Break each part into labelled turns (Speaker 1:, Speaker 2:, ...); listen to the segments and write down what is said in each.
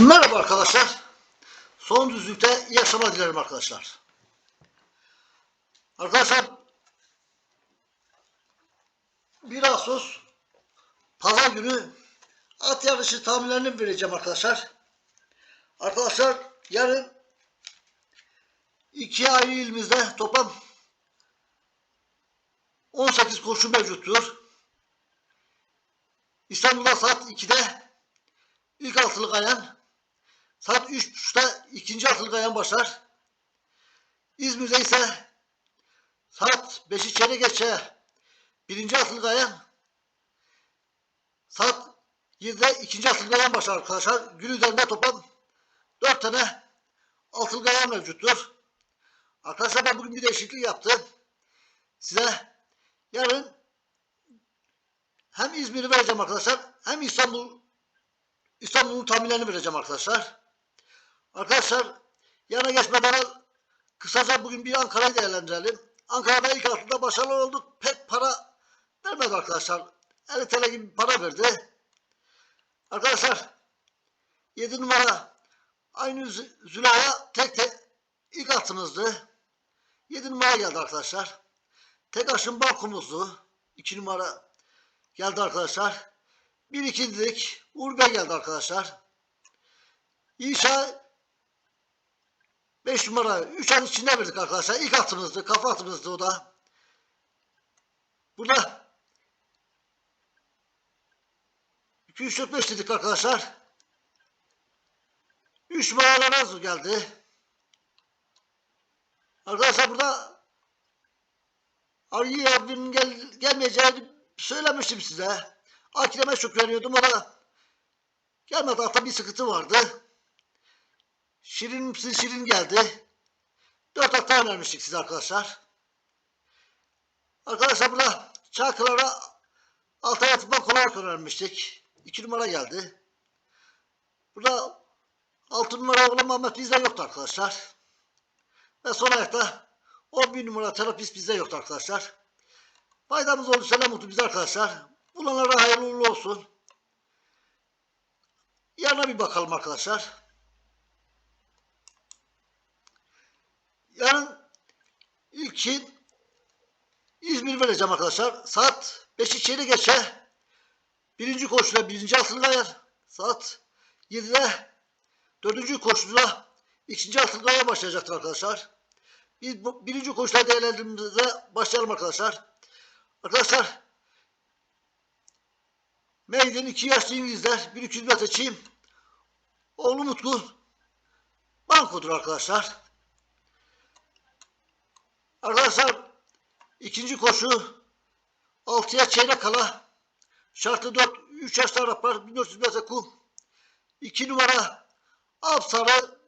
Speaker 1: Merhaba arkadaşlar. Son düzlükte iyi akşamlar dilerim arkadaşlar. Arkadaşlar 1 Ağustos Pazar günü at yarışı tahminlerini vereceğim arkadaşlar. Arkadaşlar yarın iki ayrı ilimizde toplam 18 koşu mevcuttur. İstanbul'da saat 2'de ilk altılık ayan, saat 3.30'da ikinci altılık ayan başlar. İzmir'de ise saat 5'i çeyrek geçe birinci altılık ayan, saat 7'de ikinci altılık ayan başlar arkadaşlar. Gün üzerinde toplam 4 tane altılık ayan mevcuttur. Arkadaşlar ben bugün bir değişiklik yaptım. Size yarın hem İzmir'i vereceğim arkadaşlar hem İstanbul İstanbul'un tahminlerini vereceğim arkadaşlar. Arkadaşlar yana geçmeden kısaca bugün bir Ankara'yı değerlendirelim. Ankara'da ilk haftada başarılı olduk. Pek para vermedi arkadaşlar. 50 TL gibi para verdi. Arkadaşlar 7 numara aynı Zü- Zülaya tek tek ilk atımızdı. 7 numara geldi arkadaşlar. Tek aşın balkomuzdu. 2 numara geldi arkadaşlar. Bir ikincilik Uğur geldi arkadaşlar. İnşa 5 numara 3 an içinde verdik arkadaşlar. İlk atımızdı. Kafa atımızdı o da. Burada 2 3 4 5 dedik arkadaşlar. 3 numara geldi. Arkadaşlar burada Arı abinin gel, gelmeyeceğini söylemiştim size. Akileme çok veriyordum ama gelmedi hatta bir sıkıntı vardı. Şirin misin Şirin geldi. Dört hafta önermiştik size arkadaşlar. Arkadaşlar burada Çakırlara alternatifman kolay önermiştik. İki numara geldi. Burada altı numara olan Mehmet bizde yoktu arkadaşlar. Ve son ayakta 11 numara terapist bizde yoktu arkadaşlar. Faydamız olursa ne mutlu bize arkadaşlar. Bulanlara hayırlı uğurlu olsun. Yarına bir bakalım arkadaşlar. Yarın ilkin İzmir vereceğim arkadaşlar. Saat 5'i çeyrek geçe birinci koşuda birinci altınlığa yer. Saat 7'de dördüncü koşuda ikinci altınlığa başlayacaktır arkadaşlar. Biz bu birinci koşuda değerlendirmemize başlayalım arkadaşlar. Arkadaşlar Meydan iki yaşlı İngilizler 1200 metre çim. Oğlu Mutlu bankodur arkadaşlar. Arkadaşlar ikinci koşu 6'ya çeyrek kala şartı 4 3 yaşlı Araplar 1400 metre kum. 2 numara Apsarı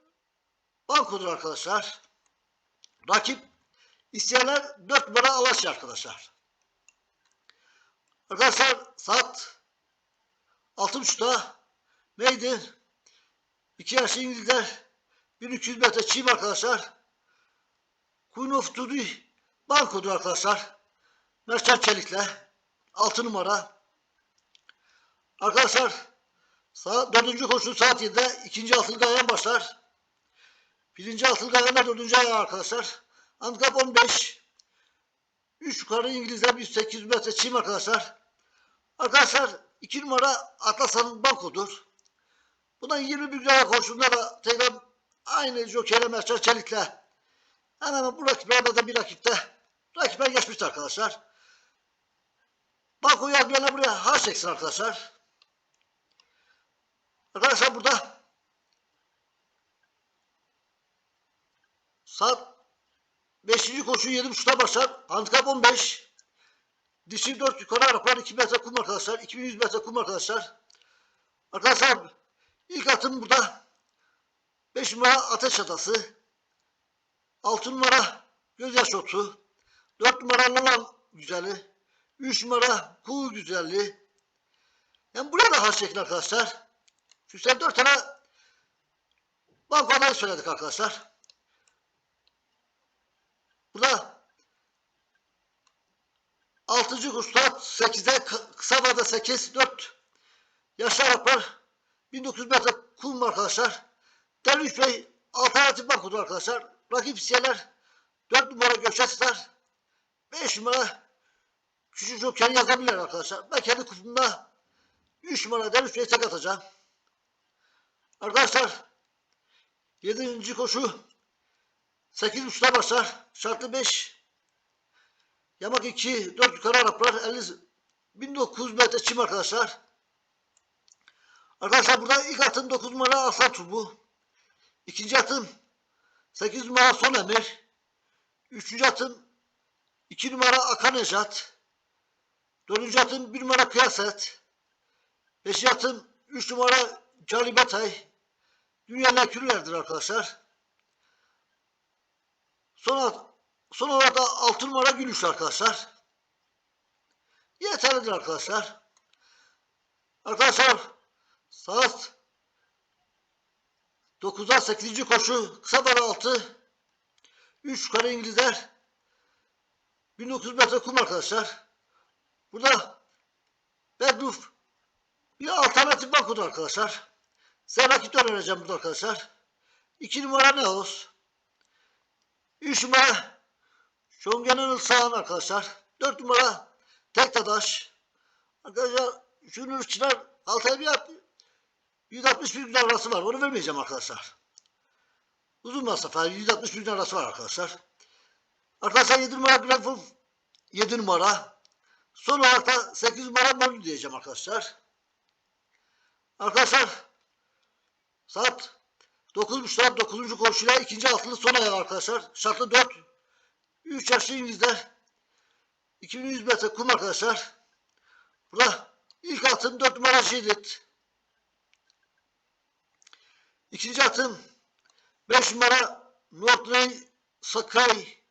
Speaker 1: bankodur arkadaşlar. Rakip isteyenler 4 numara Alaşya arkadaşlar. Arkadaşlar saat altı buçukta neydi? İki yaşlı İngilizler 1200 metre çim arkadaşlar. Queen of Duty bankodur arkadaşlar. Merçan Çelik'le 6 numara. Arkadaşlar saat, dördüncü koşu saat 7'de ikinci altılı ayan başlar. Birinci altılı ayağında dördüncü ayağı arkadaşlar. Handikap 15. 3 yukarı İngilizler 1800 metre çim arkadaşlar. Arkadaşlar 2 numara Atlas'ın bankodur. Bundan 20 bin lira koştuğunda da tekrar aynı Joker'e Merçer Çelik'le hemen bu rakiplerde de bir rakipte rakipler geçmişti arkadaşlar. Banko yazmayanlar buraya harç çeksin arkadaşlar. Arkadaşlar burada saat 5. koşu 7.30'da başlar. Handikap 15. Dişi 4 yukarı Araplar 2 metre kum arkadaşlar. 2100 metre kum arkadaşlar. Arkadaşlar ilk atım burada 5 numara ateş atası. 6 numara gözyaş otu. 4 numara lalan güzeli. 3 numara kuğu güzelliği. Yani buraya da harç çekin arkadaşlar. Sen 4 tane banko adayı söyledik arkadaşlar. Burada 6. kurslar 8'de kısa vada 8 4 yaşlı Araplar 1900 metre kum arkadaşlar. Derviş Bey alternatif bankodur arkadaşlar. Rakip hissiyerler 4 numara Gökçe Star 5 numara Küçük Joker yazabilirler arkadaşlar. Ben kendi kutumda 3 numara Derviş Bey'e tek atacağım. Arkadaşlar 7. koşu 8 uçta başlar. Şartlı 5 Yamak 2 4 yukarı Araplar 50 1900 metre çim arkadaşlar. Arkadaşlar burada ilk atım 9 numara Aslan Turbu. İkinci atım 8 numara Son Emir. Üçüncü atım 2 numara Akan Nejat. Dördüncü atım 1 numara Kıyaset. Beşinci atım 3 numara Cali Batay. Dünyalar küllerdir arkadaşlar. Son, at, son olarak da 6 numara Gülüş arkadaşlar. Yeterlidir arkadaşlar. Arkadaşlar saat 9'a 8. koşu kısa bara 6 3 kare İngilizler 1900 metre kum arkadaşlar. Burada Bedruf bir alternatif bankodur arkadaşlar. Size rakip burada arkadaşlar. 2 numara ne olsun? 3 numara Şongen'in sağın arkadaşlar. 4 numara Tek Dadaş. Arkadaşlar Junior Çınar Altay bir yap. 160 bin arası var. Onu vermeyeceğim arkadaşlar. Uzun mesafe 160 bin arası var arkadaşlar. Arkadaşlar 7 numara Grenfell 7 numara. Son olarak da 8 numara Manu diyeceğim arkadaşlar. Arkadaşlar saat 9.30'da 9. koşuyla ikinci altılı son ayağı arkadaşlar. Şartlı 4. 3 yaşlı İngilizler. 2100 metre kum arkadaşlar. Burada ilk atım 4 numara Jidit. İkinci atım 5 numara Northley Sakai.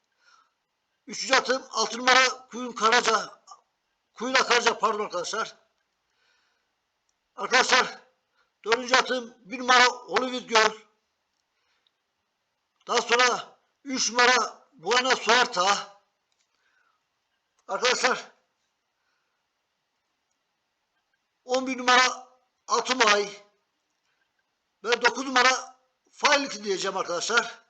Speaker 1: Üçüncü atım 6 numara Kuyun Karaca. Kuyun Karaca pardon arkadaşlar. Arkadaşlar dördüncü atım 1 numara Hollywood Girl. Daha sonra 3 numara Buena Suerta. Arkadaşlar 11 numara Atumay ve 9 numara Failik diyeceğim arkadaşlar.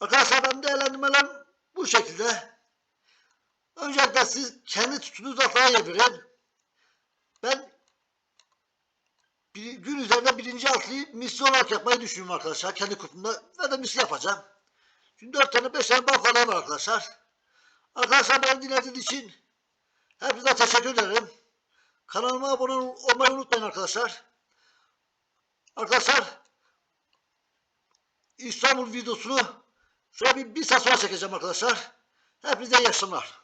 Speaker 1: Arkadaşlar ben değerlendirmelerim bu şekilde. Öncelikle siz kendi tutunuzda falan verin. Ben bir, gün üzerinde birinci altlıyı misli olarak yapmayı düşünüyorum arkadaşlar. Kendi kutumda ve de misli yapacağım. Şimdi 4 tane 5 tane bankalar var arkadaşlar. Arkadaşlar beni dinlediğiniz için hepinize teşekkür ederim. Kanalıma abone olmayı unutmayın arkadaşlar. Arkadaşlar İstanbul videosunu şöyle bir, bir saat sonra çekeceğim arkadaşlar. Hepinize iyi akşamlar.